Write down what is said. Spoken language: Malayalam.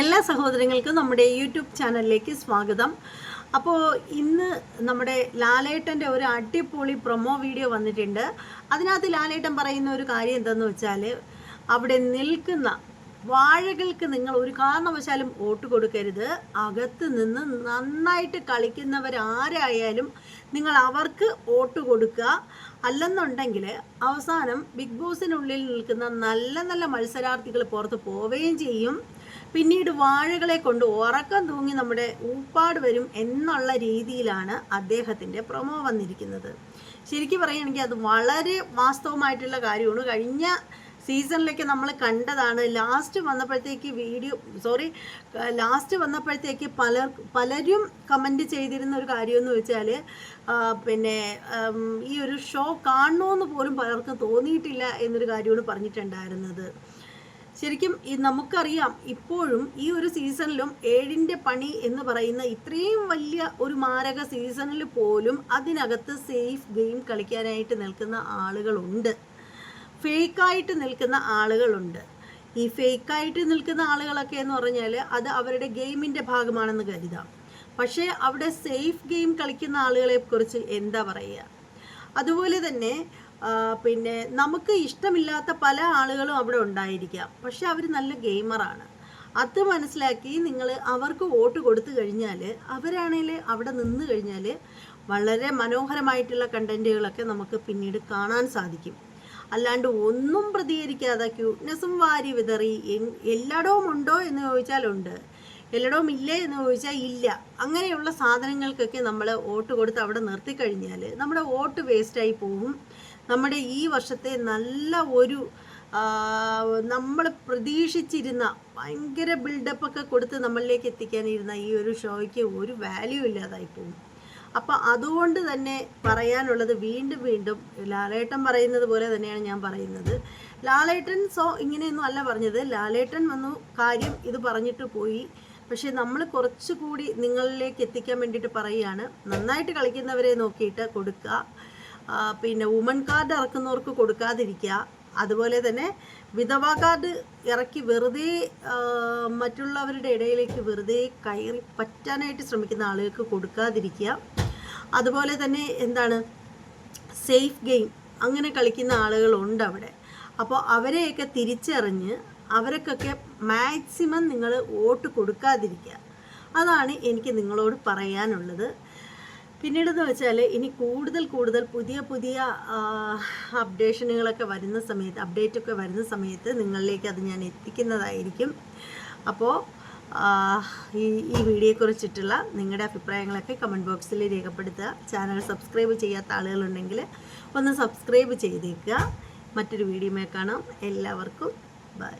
എല്ലാ സഹോദരങ്ങൾക്കും നമ്മുടെ യൂട്യൂബ് ചാനലിലേക്ക് സ്വാഗതം. അപ്പോൾ ഇന്ന് നമ്മുടെ ലാലേട്ടന്റെ ഒരു അടിപൊളി പ്രൊമോ വീഡിയോ വന്നിട്ടുണ്ട്. അതിനകത്ത് ലാലേട്ടൻ പറയുന്ന ഒരു കാര്യം എന്താണെന്ന് വെച്ചാൽ അവിടെ നിൽക്കുന്ന വാഴകൾക്ക് നിങ്ങൾ ഒരു കാരണവശാലും വോട്ട് കൊടുക്കരുത്. അകത്ത് നിന്ന് നന്നായിട്ട് കളിക്കുന്നവരാരായാലും നിങ്ങൾ അവർക്ക് വോട്ട് കൊടുക്കുക. അല്ലെന്നുണ്ടെങ്കിൽ അവസാനം ബിഗ് ബോസിനുള്ളിൽ നിൽക്കുന്ന നല്ല നല്ല മത്സരാർത്ഥികൾ പുറത്ത് പോവുകയും ചെയ്യും. പിന്നീട് വാഴകളെ കൊണ്ട് ഉറക്കം തൂങ്ങി നമ്മുടെ ഊപ്പാട് വരും എന്നുള്ള രീതിയിലാണ് അദ്ദേഹത്തിന്റെ പ്രൊമോ വന്നിരിക്കുന്നത്. ശരിക്കും പറയുകയാണെങ്കിൽ അത് വളരെ വാസ്തവമായിട്ടുള്ള കാര്യമാണ്. കഴിഞ്ഞ സീസണിലേക്ക് നമ്മൾ കണ്ടതാണ്. ലാസ്റ്റ് വന്നപ്പോഴത്തേക്ക് വീഡിയോ സോറി ലാസ്റ്റ് വന്നപ്പോഴത്തേക്ക് പലർ പലരും കമന്റ് ചെയ്തിരുന്ന ഒരു കാര്യമെന്ന് വെച്ചാൽ പിന്നെ ഈ ഒരു ഷോ കാണണമെന്ന് പോലും പലർക്കും തോന്നിയിട്ടില്ല എന്നൊരു കാര്യമാണ് പറഞ്ഞിട്ടുണ്ടായിരുന്നത്. ശരിക്കും ഈ നമുക്കറിയാം ഇപ്പോഴും ഈ ഒരു സീസണിലും ഏഴിന്റെ പണി എന്ന് പറയുന്ന ഇത്രയും വലിയ ഒരു മാരക സീസണിൽ പോലും അതിനകത്ത് സേഫ് ഗെയിം കളിക്കാനായിട്ട് നിൽക്കുന്ന ആളുകളുണ്ട്. ഫേക്കായിട്ട് നിൽക്കുന്ന ആളുകളുണ്ട്. ഈ ഫേക്കായിട്ട് നിൽക്കുന്ന ആളുകളൊക്കെ എന്ന് പറഞ്ഞാൽ അത് അവരുടെ ഗെയിമിന്റെ ഭാഗമാണെന്ന് കരുതാം. പക്ഷേ അവിടെ സേഫ് ഗെയിം കളിക്കുന്ന ആളുകളെ കുറിച്ച് എന്താ പറയുക? അതുപോലെ തന്നെ പിന്നെ നമുക്ക് ഇഷ്ടമില്ലാത്ത പല ആളുകളും അവിടെ ഉണ്ടായിരിക്കാം. പക്ഷെ അവർ നല്ല ഗെയിമറാണ്. അത് മനസ്സിലാക്കി നിങ്ങൾ അവർക്ക് വോട്ട് കൊടുത്തു കഴിഞ്ഞാൽ അവരാണെങ്കിൽ അവിടെ നിന്ന് കഴിഞ്ഞാൽ വളരെ മനോഹരമായിട്ടുള്ള കണ്ടന്റുകളൊക്കെ നമുക്ക് പിന്നീട് കാണാൻ സാധിക്കും. അല്ലാണ്ട് ഒന്നും പ്രതികരിക്കാതെ ക്യൂട്ട്നെസ്സും വാരി വിതറി എല്ലായിടവും ഉണ്ടോ എന്ന് ചോദിച്ചാൽ ഉണ്ട്. എല്ലായിടവും ഇല്ലേ എന്ന് ചോദിച്ചാൽ ഇല്ല. അങ്ങനെയുള്ള സാധനങ്ങൾക്കൊക്കെ നമ്മൾ വോട്ട് കൊടുത്ത് അവിടെ നിർത്തിക്കഴിഞ്ഞാൽ നമ്മുടെ വോട്ട് വേസ്റ്റായി പോകും. നമ്മുടെ ഈ വർഷത്തെ നല്ല ഒരു നമ്മൾ പ്രതീക്ഷിച്ചിരുന്ന ഭയങ്കര ബിൽഡപ്പൊക്കെ കൊടുത്ത് നമ്മളിലേക്ക് എത്തിക്കാനിരുന്ന ഈ ഒരു ഷോയ്ക്ക് ഒരു വാല്യൂ ഇല്ലാതായി പോകും. അപ്പം അതുകൊണ്ട് തന്നെ പറയാനുള്ളത് വീണ്ടും വീണ്ടും ലാലേട്ടൻ പറയുന്നത് പോലെ തന്നെയാണ് ഞാൻ പറയുന്നത്. ലാലേട്ടൻ സോ ഇങ്ങനെയൊന്നും അല്ല പറഞ്ഞത്. ലാലേട്ടൻ വന്നു കാര്യം ഇത് പറഞ്ഞിട്ട് പോയി. പക്ഷേ നമ്മൾ കുറച്ചുകൂടി നിങ്ങളിലേക്ക് എത്തിക്കാൻ വേണ്ടിയിട്ട് പറയുകയാണ്. നന്നായിട്ട് കളിക്കുന്നവരെ നോക്കിയിട്ട് കൊടുക്കുക പിന്നെ വുമൺ കാർഡ് ഇറക്കുന്നവർക്ക് കൊടുക്കാതിരിക്കുക. അതുപോലെ തന്നെ വിധവ കാർഡ് ഇറക്കി വെറുതെ മറ്റുള്ളവരുടെ ഇടയിലേക്ക് വെറുതെ കയറി പറ്റാനായിട്ട് ശ്രമിക്കുന്ന ആളുകൾക്ക് കൊടുക്കാതിരിക്കുക. അതുപോലെ തന്നെ എന്താണ് സേഫ് ഗെയിം അങ്ങനെ കളിക്കുന്ന ആളുകളുണ്ട് അവിടെ. അപ്പോൾ അവരെയൊക്കെ തിരിച്ചറിഞ്ഞ് അവർക്കൊക്കെ മാക്സിമം നിങ്ങൾ വോട്ട് കൊടുക്കാതിരിക്കുക. അതാണ് എനിക്ക് നിങ്ങളോട് പറയാനുള്ളത്. പിന്നീടെന്ന് വെച്ചാൽ ഇനി കൂടുതൽ കൂടുതൽ പുതിയ പുതിയ അപ്ഡേഷനുകളൊക്കെ വരുന്ന സമയത്ത് അപ്ഡേറ്റൊക്കെ വരുന്ന സമയത്ത് നിങ്ങളിലേക്ക് അത് ഞാൻ എത്തിക്കുന്നതായിരിക്കും. അപ്പോൾ ഈ ഈ വീഡിയോയെക്കുറിച്ചിട്ടുള്ള നിങ്ങളുടെ അഭിപ്രായങ്ങളൊക്കെ കമന്റ് ബോക്സിൽ രേഖപ്പെടുത്തുക. ചാനൽ സബ്സ്ക്രൈബ് ചെയ്യാത്ത ആളുകളുണ്ടെങ്കിൽ ഒന്ന് സബ്സ്ക്രൈബ് ചെയ്തേക്കുക. മറ്റൊരു വീഡിയോമേ കാണാം. എല്ലാവർക്കും ബൈ